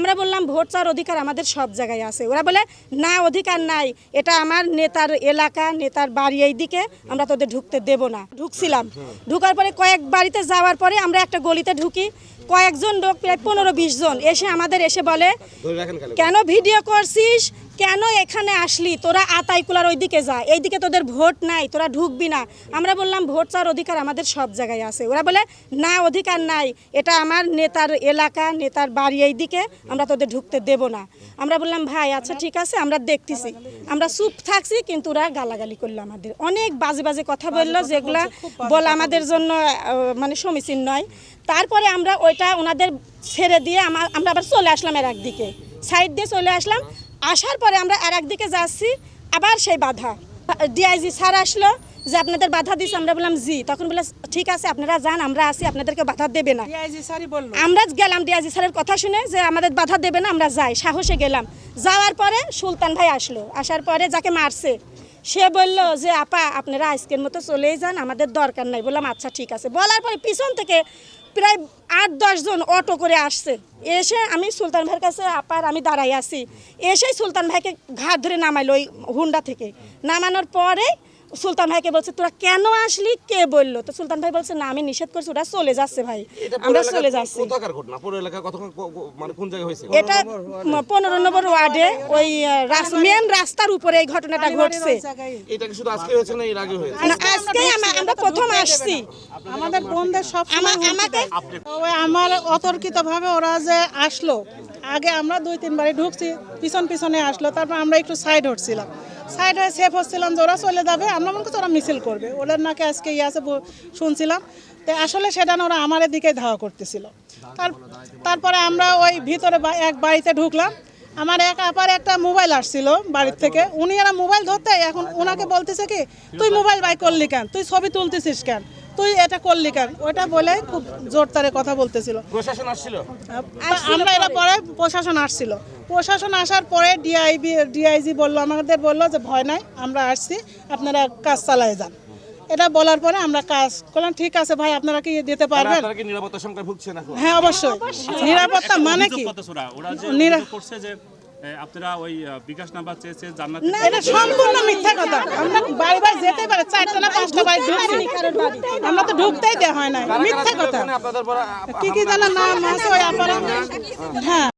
আমরা বললাম ভোট চাওয়ার অধিকার আমাদের সব জায়গায় আছে। ওরা বলে না অধিকার নাই। এটা আমার নেতার এলাকা নেতার বাড়ি এই দিকে আমরা তোদের ঢুকতে দেব না। ঢুকছিলাম। ঢুকার পরে কয়েক বাড়িতে যাওয়ার পরে আমরা একটা গলিতে ঢুকি। কয়েকজন লোক প্রায় পনেরো বিশ জন এসে আমাদের এসে বলে কেন ভিডিও করছিস? কেন এখানে আসলি? তোরা আতাইকুলার ওইদিকে যা। এইদিকে তোদের ভোট নাই তোরা ঢুকবি না। আমরা বললাম ভোট চাওয়ার অধিকার আমাদের সব জায়গায় আছে। ওরা বলে না অধিকার নাই। এটা আমার নেতার এলাকা নেতার বাড়ি এই দিকে আমরা তোদের ঢুকতে দেব না। আমরা বললাম ভাই আচ্ছা ঠিক আছে আমরা দেখতেছি। আমরা চুপ থাকছি কিন্তু ওরা গালাগালি করল আমাদের। অনেক বাজে বাজে কথা বলল যেগুলা বলা আমাদের জন্য মানে সমীচীন নয়। তারপরে আমরা ওইটা ওনাদের ছেড়ে দিয়ে আমার আমরা আবার চলে আসলাম এর একদিকে। সাইড দিয়ে চলে আসলাম। আসার পরে আমরা আর একদিকে যাচ্ছি আবার সেই বাধা। ডিআইজি স্যার আসলো যে আপনাদের বাধা দিচ্ছে আমরা বললাম জি। তখন বললাম ঠিক আছে আপনারা যান আমরা আসি আপনাদেরকে বাধা দেবে না। আমরা গেলাম ডিআইজি স্যারের কথা শুনে যে আমাদের বাধা দেবে না আমরা যাই। সাহসে গেলাম। যাওয়ার পরে সুলতান ভাই আসলো। আসার পরে যাকে মারছে সে বলল যে, আপা, আপনারা আইসক্রিম মতো চলেই যান, আমাদের দরকার নাই। বললাম আচ্ছা ঠিক আছে। বলার পরে পিছন থেকে প্রায় আট দশজন অটো করে আসছে। এসে আমি সুলতান ভাইয়ের কাছে আপার আমি দাঁড়াই আছি। এসেই সুলতান ভাইকে ঘাট ধরে নামাইলো ওই হুন্ডা থেকে। নামানোর পরে সুলতান ভাইকে বলছে তোরা কেন আসলি? কে বলল? তো সুলতান ভাই বলছে না আমি নিষেধ করছি ওরা চলে যাচ্ছে ভাই। আমরা চলে যাচ্ছি। মানে এটা পনেরো নম্বর ওয়ার্ডে ওই মেন রাস্তার উপরে এই ঘটনাটা ঘটছে। এটা কি শুধু আজকে হয়েছে না এর আগে হয়েছে? না, আজকেই আমা- আমরা প্রথম আসছি। আমাদের বোনদের সব আমা- আমাকে আমার অতর্কিতভাবে ওরা যে আসলো আগে আমরা দুই তিনবারই ঢুকছি পিছন পিছনে আসলো তারপর আমরা একটু সাইড হচ্ছিলাম। সাইড হয়ে সেফ হচ্ছিলাম যে ওরা চলে যাবে আমরা মনে করছি ওরা মিছিল করবে। ওদের নাকি আজকে ইয়ে আছে শুনছিলাম। তো আসলে সেটা না ওরা আমার দিকে ধাওয়া করতেছিল। তার তারপরে আমরা ওই ভিতরে এক বাড়িতে ঢুকলাম। আমার এক আপার একটা মোবাইল আসছিল বাড়ির থেকে। উনি এরা মোবাইল ধরতে এখন ওনাকে বলতেছে কি তুই মোবাইল বাই করলি কেন? তুই ছবি তুলতেছিস কেন? তুই এটা করলি কেন? ওটা বলে খুব জোর তারে কথা বলতেছিল। প্রশাসন আসছিল? আমরা এরা পরে প্রশাসন আসছিল। প্রশাসন আসার পরে ডিআইবি ডিআইজি বলল আমাদের বলল যে ভয় নাই আমরা আসছি আপনারা কাজ চালায় যান। এটা বলার পরে আমরা কাজ করলাম ঠিক আছে ভাই আপনারা কি দিতে পারবেন? এখন? হ্যাঁ অবশ্যই। নিরাপত্তা মানে কি? করছে যে আপনারা ওই বিকাশ নাম্বার চেয়েছে জান্নাত না, এটা সম্পূর্ণ মিথ্যা কথা। আমরা বাড়ি বাড়ি যেতে পারে চারটা না পাঁচটা বাড়ি ঢুকছি। আমরা তো ঢুকতেই দেওয়া হয় না মিথ্যা কথা। কি কি জানা নাম আছে ওই আপনারা হ্যাঁ।